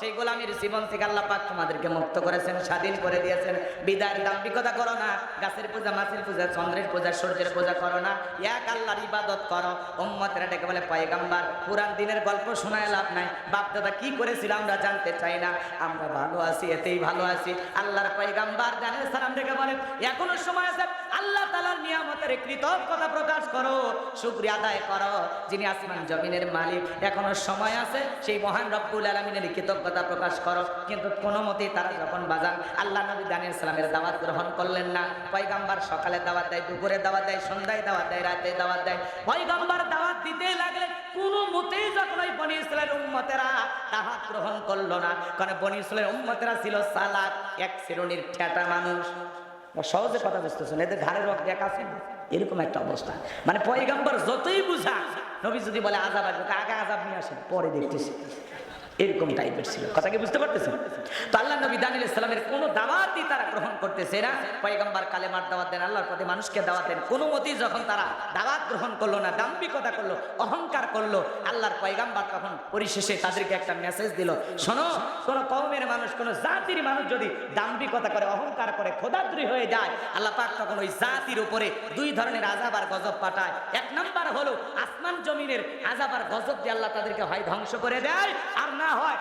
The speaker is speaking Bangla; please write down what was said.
সেই গোলামীর জীবন থেকে আল্লাহ পাক তোমাদেরকে মুক্ত করেছেন, স্বাধীন করে দিয়েছেন। বিদায়ের দাম্ভিকতা করো না, গাছের পূজা, মাছের পূজা, চন্দ্রের পূজা, সূর্যের পূজা করো না। এক আল্লাহর ইবাদত করো। উম্মতেরা ডেকে বলে, পয়গাম্বার পুরান দিনের গল্প শোনায় লাভ নাই। বাপ দাদা কি করেছিল আমরা জানতে চাই না। আমরা ভালো আছি, এতেই ভালো আছি। আল্লাহর পয়গাম্বার জানে সালাম ডেকে বলে, এখনও সময় আছে। আল্লাহ তালার নিয়ামতের কৃতজ্ঞতা প্রকাশ করো। শুক্রিয়া আদায় করো। যিনি আসমান জমিনের মালিক, এখনও সময় আছে। সেই মহান রব্বুল আলমিনের কৃতজ্ঞতা প্রকাশ করো। কিন্তু কোনো মতেই তারা যখন বাজান, আল্লাহ নবী দানিয়াল সালামের দাওয়াত গ্রহণ করলেন না। পয়গাম্বার সকালে দাওয়াত দেয়, দুপুরে দাওয়াত দেয়, সন্ধ্যায় দাওয়াত দেয়, রাতে দাওয়াত দেয়। পয়গাম্বার দাওয়াত দিতেই লাগলেন কোনো মতেই যখন ওই বনি ইসরায়েলের উম্মতেরা দাওয়াত গ্রহণ করল না, কারণ বনি ইসরায়েলের উম্মতেরা ছিল সালাক এক শ্রেণির ঠেটা মানুষ। সহজে কথা বুঝতেছেন, এদের ঘাড়ের রক দেখা আছে? এরকম একটা অবস্থা। মানে পয়গাম্বর যতই বুঝা নবী যদি বলে আজাব আসবে আগে আজাব নিয়ে আসেন, পরে দেখতেছি। এরকম টাইপের ছিল। কথা কি বুঝতে পারতেছেন? তো আল্লাহ নবী দানিল ইসলামের কোনো দাওয়াতই তারা গ্রহণ করতেছে না, পয়গম্বর কালেমার দাওয়াত দেন, আল্লাহর প্রতি মানুষকে দাওয়াত দেন। কোনো মতেই যখন তারা দাওয়াত গ্রহণ করল না, দাম্ভিকতা করল, অহংকার করল, আল্লাহর পয়গাম্বার তখন পরিশেষে তাদেরকে একটা মেসেজ দিল, শোনো, কোনো কওমের মানুষ, কোনো জাতির মানুষ যদি দাম্ভিকতা করে, অহংকার করে খোদাদ্রি হয়ে যায়, আল্লাহ পাক তখন ওই জাতির উপরে দুই ধরনের আজাব আর গজব পাঠায়। এক নাম্বার হলো, আসমান জমিনের আজাব আর গজব দিয়ে আল্লাহ তাদেরকে হয় ধ্বংস করে দেয়, আর না হয়